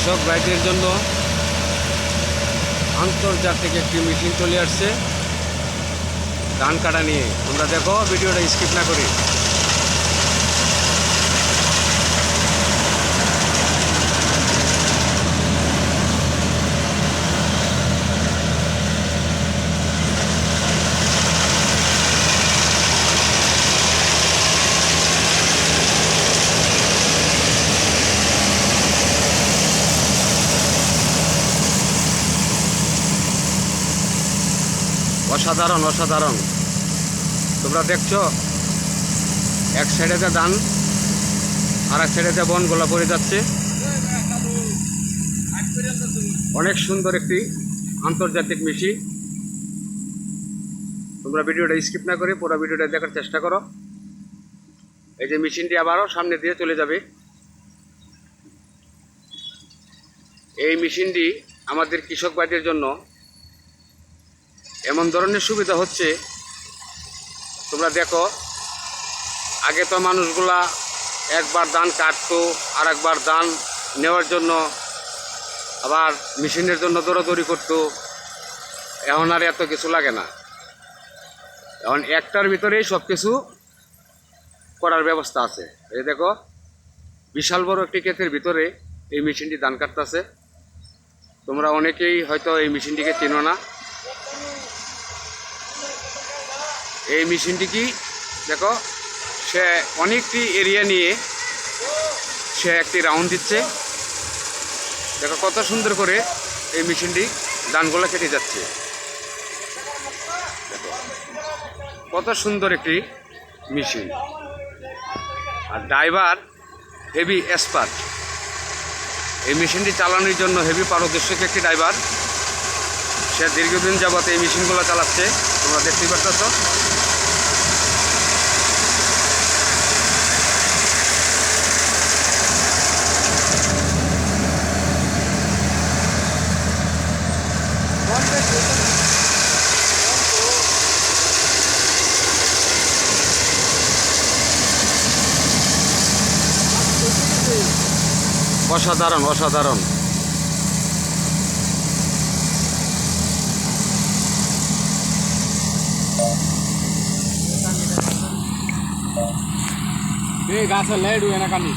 কৃষক ভাইদের জন্য আন্তর্জাতিক একটি মিটিং চলে আসছে। ধান কাটা নিয়ে। তোমরা দেখো ভিডিওটা স্কিপ না করি। অসাধারণ অসাধারণ। তোমরা দেখছ, এক সাইডেতে ধান আর এক সাইডেতে বন গোলা পড়ে যাচ্ছে। অনেক সুন্দর একটি আন্তর্জাতিক মিশি। তোমরা ভিডিওটা স্কিপ না করে পুরো ভিডিওটা দেখার চেষ্টা করো। এই যে মেশিনটি আবারও সামনে দিয়ে চলে যাবে। এই মেশিনটি আমাদের কৃষক ভাইদের জন্য এমন ধরনের সুবিধা হচ্ছে, তোমরা দেখো, আগে তো মানুষগুলা একবার ধান কাটতো আর একবার ধান নেওয়ার জন্য আবার মেশিনের জন্য দৌড়াদৌড়ি করতো। এখন আর এত কিছু লাগে না। এখন একটার ভিতরেই সব কিছু করার ব্যবস্থা আছে। এই দেখো, বিশাল বড় একটি ক্ষেতের ভিতরে এই মেশিনটি ধান কাটতেছে। তোমরা অনেকেই হয়তো এই মেশিনটিকে চেনো না। এই মেশিনটি কি? দেখো, সে অনেকটি এরিয়া নিয়ে সে একটি রাউন্ড দিচ্ছে। দেখো, কত সুন্দর করে এই মেশিনটি ধানগুলো কেটে যাচ্ছে। কত সুন্দর একটি মেশিন। আর ড্রাইভার হেভি এক্সপার্ট এই মেশিনটি চালানোর জন্য হেভি পারদর্শক একটি ড্রাইভার সে দীর্ঘদিন যাবত এই মেশিনগুলো চালাচ্ছে। তোমরা দেখতেই পারতেছ। অসাধারণ অসাধারণ। ಈ ಗಾಚ ಲೈಡ್ ಏನಕಮ್ಮಿ